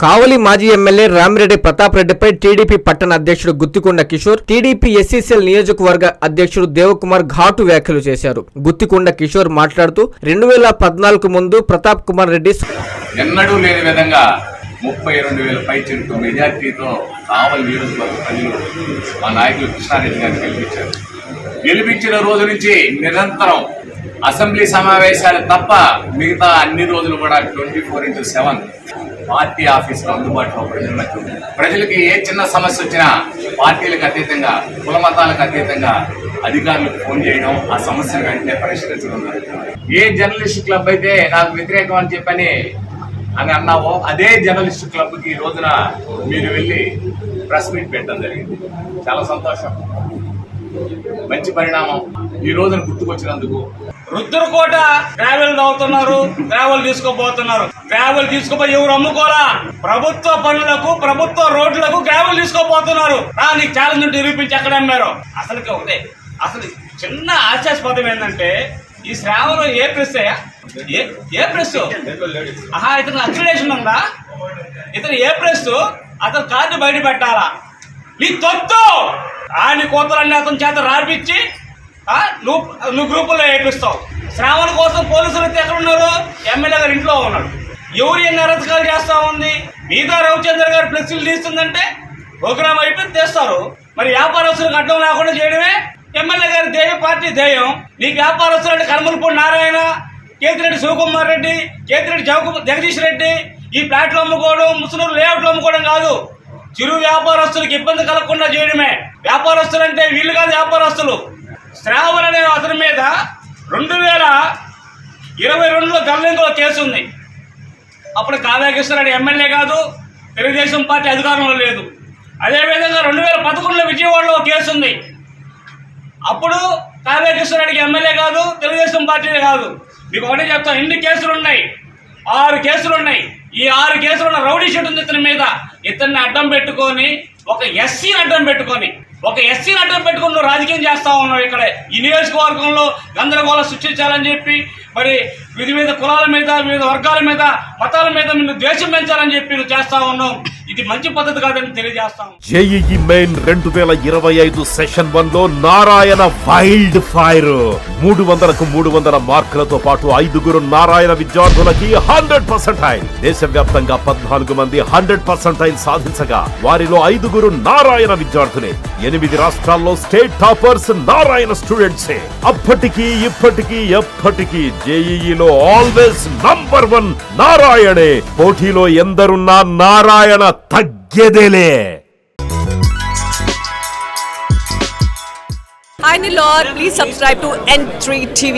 కావలి మాజీ ఎమ్మెల్యే రామిరెడ్డి ప్రతాప్ రెడ్డిపై టీడీపీ పట్టణ అధ్యక్షుడు గుత్తికొండ కిషోర్ టీడీపీ ఎస్సీసీఎల్ నియోజకవర్గ అధ్యక్షుడు దేవకుమార్ ఘాటు వ్యాఖ్యలు చేశారు. గుత్తికొండ కిషోర్ మాట్లాడుతూ రెండు వేల పద్నాలుగు ముందు ప్రతాప్ కుమార్ రెడ్డి ఎన్నడూ లేని విధంగా ముప్పై రెండు వేల పై చెంటు మెజార్టీతో కావలి నియోజకవర్గ ప్రజలు మా నాయకులు కృష్ణారెడ్డి గారిని గెలిపించారు. గెలిపించిన రోజు నుంచి నిరంతరం అసెంబ్లీ సమావేశాలు తప్ప మిగతా అన్ని రోజులు కూడా twenty four into seven party ఆఫీసులో అందుబాటులో ప్రజల మధ్య ప్రజలకి ఏ చిన్న సమస్య వచ్చినా పార్టీలకు అతీతంగా కుల మతాలకు అతీతంగా అధికారులకు ఫోన్ చేయడం ఆ సమస్యను వెంటనే పరిష్కరించడం ఏ జర్నలిస్ట్ క్లబ్ అయితే నాకు వ్యతిరేకం అని చెప్పని అని అన్నావో అదే జర్నలిస్ట్ క్లబ్కి ఈ రోజున మీరు వెళ్ళి ప్రెస్ మీట్ పెట్టడం జరిగింది. చాలా సంతోషం. మంచి పరిణామం. ఈ రోజున గుర్తుకొచ్చినందుకు రుద్రకోట ట్రావెల్ అవుతున్నారు ట్రావెల్ తీసుకోబోతున్నారు ట్రావెల్ తీసుకుపోయి ఎవరు అమ్ముకోరా? ప్రభుత్వ పనులకు ప్రభుత్వ రోడ్లకు ట్రావెల్ తీసుకోబోతున్నారు నీకు ఛాలెంజ్ నిరూపించి ఎక్కడ అమ్మారు? అసలుకి ఒకటే అసలు చిన్న ఆశాస్పదం ఏంటంటే ఈ శ్రావణం ఏ ప్రెస్ అయ్యా ఏ ఏ ప్రెస్? ఆహా ఇతను అక్రిడేషన్ ఉందా ఇతను ఏ ప్రెస్? అతను కార్డు బయట పెట్టాలా? నీ తొత్తు! ఆని కోతలన్నీ అతని చేత రాపిచ్చి నువ్వు నువ్వు గ్రూపుల్లో వేపిస్తావు శ్రావణ కోసం పోలీసులు అయితే ఎక్కడ ఉన్నారు ఎమ్మెల్యే గారు ఇంట్లో ఉన్నాడు ఎవరు ఎన్ని అరచకాలు చేస్తా ఉంది? మిగతా రవిచంద్ర గారు ఫ్లెక్సీలు తీస్తుందంటే ప్రోగ్రామ్ అయిపోయి తెస్తారు. మరి వ్యాపారస్తులకు అడ్డం లేకుండా చేయడమే? ఎమ్మెల్యే గారి ధ్యేయ పార్టీ ధ్యేయం. నీకు వ్యాపారస్తులు అంటే కనుమలపూడి నారాయణ కేతిరెడ్డి శివకుమార్ రెడ్డి కేతిరెడ్డి జగ జగదీష్ రెడ్డి. ఈ ప్లాట్లు అమ్ముకోవడం ముసలూరు లేఅవుట్లు అమ్ముకోవడం కాదు. చిరు వ్యాపారస్తులకు ఇబ్బంది కలగకుండా చేయడమే. వ్యాపారస్తులు అంటే వీళ్ళు కాదు వ్యాపారస్తులు. శ్రావణ్ అనే అతని మీద రెండు వేల ఇరవై రెండులో గల్లింగులో కేసు ఉంది. అప్పుడు కావ్యకృష్ణారెడ్డి ఎమ్మెల్యే కాదు తెలుగుదేశం పార్టీ అధికారంలో లేదు. అదేవిధంగా రెండు వేల పదకొండులో విజయవాడలో కేసు ఉంది. అప్పుడు కావ్యకృష్ణారెడ్డికి ఎమ్మెల్యే కాదు తెలుగుదేశం పార్టీ కాదు. మీకు ఒకటే చెప్తాను ఎన్ని కేసులు ఉన్నాయి? ఆరు కేసులు ఉన్నాయి. ఈ ఆరు కేసులు ఉన్న రౌడీ షీట్ ఉంది ఇతని మీద. ఇతన్ని అడ్డం పెట్టుకొని ఒక ఎస్సీని అడ్డం పెట్టుకొని ఒక ఎస్సీని అడ్డం పెట్టుకుని రాజకీయం చేస్తా ఉన్నావు ఇక్కడ. ఈ నియోజకవర్గంలో గందరగోళం సృష్టించాలని చెప్పి మరి వివిధ కులాల మీద వివిధ వర్గాల మీద మతాల మీద నిన్ను ద్వేషం పెంచాలని చెప్పి నువ్వు చేస్తా ఉన్నావు. ఇది మంచి పద్ధతి కాదని తెలియజేస్తాం జేఈఈ మెయిన్ రెండు వేల ఇరవై ఐదు సెషన్ వన్లో నారాయణ వైల్డ్ ఫైర్. మూడు వందలకు మూడు వందల మార్కులతో పాటు ఐదుగురు నారాయణ విద్యార్థులకి హండ్రెడ్ పర్సెంటైల్ దేశవ్యాప్తంగా పద్నాలుగు మంది హండ్రెడ్ పర్సెంటైల్ సాధించగా వారిలో ఐదుగురు నారాయణ విద్యార్థులే. ఎనిమిది రాష్ట్రాల్లో స్టేట్ టాపర్స్ నారాయణ స్టూడెంట్సే. అప్పటికీ ఇప్పటికీ ఎప్పటికీ జేఈఈలో ఆల్వేస్ నంబర్ వన్ నారాయణే. పోటీలో ఎందరున్నా నారాయణ తగ్గేదేలే. Hi Nilor, please subscribe to N3 TV.